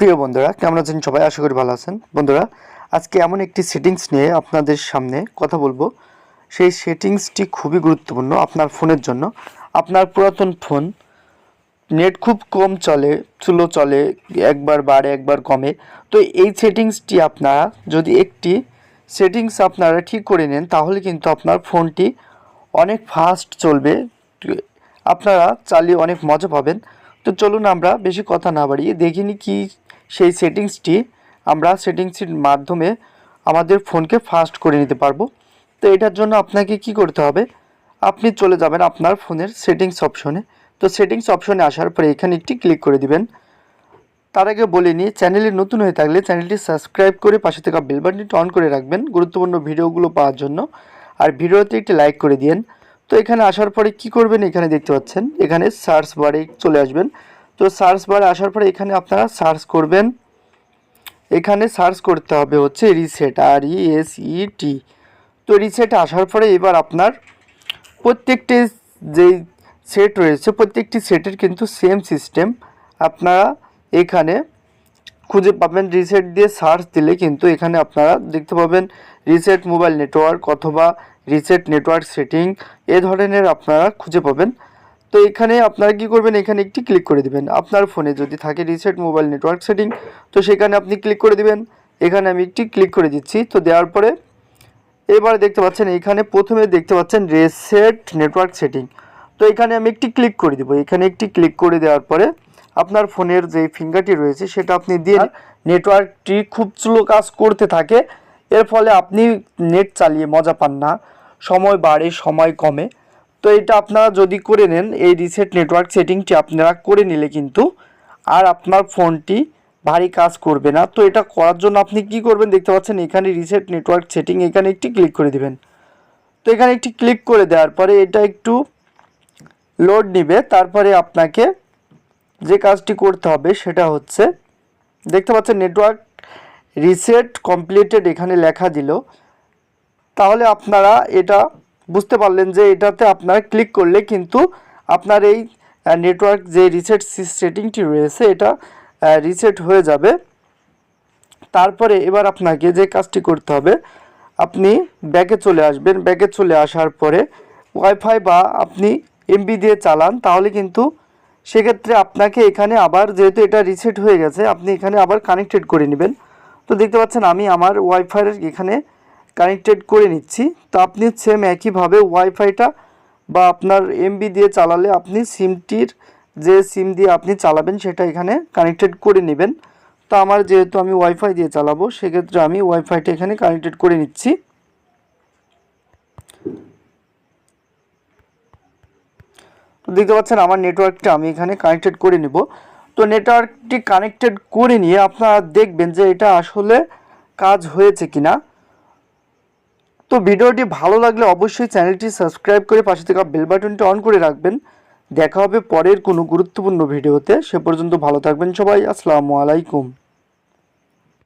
প্রিয় বন্ধুরা, কেমন আছেন সবাই? আশা করি ভালো আছেন। বন্ধুরা, আজকে এমন একটি সেটিংস নিয়ে আপনাদের সামনে কথা বলব। সেই সেটিংসটি খুবই গুরুত্বপূর্ণ আপনার ফোনের জন্য। আপনার পুরাতন ফোন, নেট খুব কম চলে, চুলো চলে, একবার বাড়ে, একবার কমে। তো এই সেটিংসটি আপনারা যদি একটি সেটিংস আপনারা ঠিক করে নেন, তাহলে কিন্তু আপনার ফোনটি অনেক ফাস্ট চলবে। আপনারা চালিয়ে অনেক মজা পাবেন। তো চলুন আমরা বেশি কথা না বাড়িয়ে দেখিনি কি সেই সেটিংসটি আমরা সেটিংসটির মাধ্যমে আমাদের ফোনকে ফাস্ট করে নিতে পারব। তো এটার জন্য আপনাকে কি করতে হবে? আপনি চলে যাবেন আপনার ফোনের সেটিংস অপশনে। তো সেটিংস অপশনে আসার পরে এখানে একটি ক্লিক করে দিবেন। তার আগে বলে নিই, চ্যানেলে নতুন হয়ে থাকলে চ্যানেলটি সাবস্ক্রাইব করে পাশে থাকা বেল বাটনটি অন করে রাখবেন গুরুত্বপূর্ণ ভিডিওগুলো পাওয়ার জন্য। আর ভিডিওতে একটি লাইক করে দিন তো এখানে আসার পরে কি করবেন এখানে দেখতে পাচ্ছেন, এখানে সার্চ বারে চলে আসবেন। তো সার্চ বারে আসার পরে এখানে আপনারা সার্চ করবেন। এখানে সার্চ করতে হবে হচ্ছে রিসেট আর ই এস ই টি তো রিসেট আসার পরে এবার আপনার প্রত্যেকটি যেই সেট রয়েছে, প্রত্যেকটি সেটের কিন্তু সেম সিস্টেম আপনারা এখানে খুঁজে পাবেন। রিসেট দিয়ে সার্চ দিলে কিন্তু এখানে আপনারা দেখতে পাবেন রিসেট মোবাইল নেটওয়ার্ক অথবা রিসেট নেটওয়ার্ক সেটিং এ ধরনের আপনারা খুঁজে পাবেন। তো এখানে আপনারা কি করবেন? এখানে একটি ক্লিক করে দিবেন। আপনার ফোনে যদি থাকে রিসেট মোবাইল নেটওয়ার্ক সেটিং তো সেখানে আপনি ক্লিক করে দিবেন। এখানে আমি একটি ক্লিক করে দিচ্ছি। তো দেওয়ার পরে এবার দেখতে পাচ্ছেন এখানে প্রথমে দেখতে পাচ্ছেন রিসেট নেটওয়ার্ক সেটিং তো এখানে আমি একটি ক্লিক করে দিব। এখানে একটি ক্লিক করে দেওয়ার পরে আপনার ফোনের যে ফিঙ্গারটি রয়েছে সেটা আপনি দিয়ে নেটওয়ার্কটি খুব স্লো কাজ করতে থাকে। এর ফলে আপনি নেট চালিয়ে মজা পান না। সময় বাড়ে সময় কমে। তো এটা আপনারা যদি করে নেন, এই রিসেট নেটওয়ার্ক সেটিংটি আপনারা করে নিলে কিন্তু আর আপনার ফোনটি ভারী কাজ করবে না। তো এটা করার জন্য আপনি কি করবেন দেখতে পাচ্ছেন, এখানে রিসেট নেটওয়ার্ক সেটিং এখানে একটি ক্লিক করে দিবেন। তো এখানে একটি ক্লিক করে দেওয়ার পরে এটা একটু লোড নিবে। তারপরে আপনাকে যে কাজটি করতে হবে সেটা হচ্ছে, দেখতে পাচ্ছেন নেটওয়ার্ক রিসেট কমপ্লিটেড এখানে লেখা দিল। তাহলে আপনারা এটা বুঝতে পারলেন যে এটাতে আপনারা ক্লিক করলে কিন্তু আপনার এই নেটওয়ার্ক যে রিসেট সেটিংটি রয়েছে, এটা রিসেট হয়ে যাবে। তারপরে এবার আপনাকে যে কাজটি করতে হবে, আপনি ব্যাকে চলে আসবেন। ব্যাকে চলে আসার পরে ওয়াইফাই বা আপনি এমবি দিয়ে চালান, তাহলে কিন্তু সেক্ষেত্রে আপনাকে এখানে আবার যেহেতু এটা রিসেট হয়ে গেছে, আপনি এখানে আবার কানেক্টেড করে নেবেন। তো দেখতে পাচ্ছেন আমি আমার ওয়াইফাইয়ের এখানে কানেক্টেড করে নিচ্ছি। তো আপনি সেম একইভাবে ওয়াইফাইটা বা আপনার এমবি দিয়ে চালালে আপনি সিমটির যে সিম দিয়ে আপনি চালাবেন সেটা এখানে কানেক্টেড করে নেবেন। তো আমার যেহেতু আমি ওয়াইফাই দিয়ে চালাবো, সেক্ষেত্রে আমি ওয়াইফাইটা এখানে কানেক্টেড করে নিচ্ছি। তো দেখতে পাচ্ছেন আমার নেটওয়ার্কটা আমি এখানে কানেক্টেড করে নিব। তো নেটওয়ার্কটি কানেক্টেড করে নিয়ে আপনারা দেখবেন যে এটা আসলে কাজ হয়েছে কিনা। তো ভিডিওটি ভালো লাগলে অবশ্যই চ্যানেলটি সাবস্ক্রাইব করে পাশে থাকা বেল বাটনটি অন করে রাখবেন। দেখা হবে পরের কোনো গুরুত্বপূর্ণ ভিডিওতে। সে পর্যন্ত ভালো থাকবেন সবাই। আসসালামু আলাইকুম।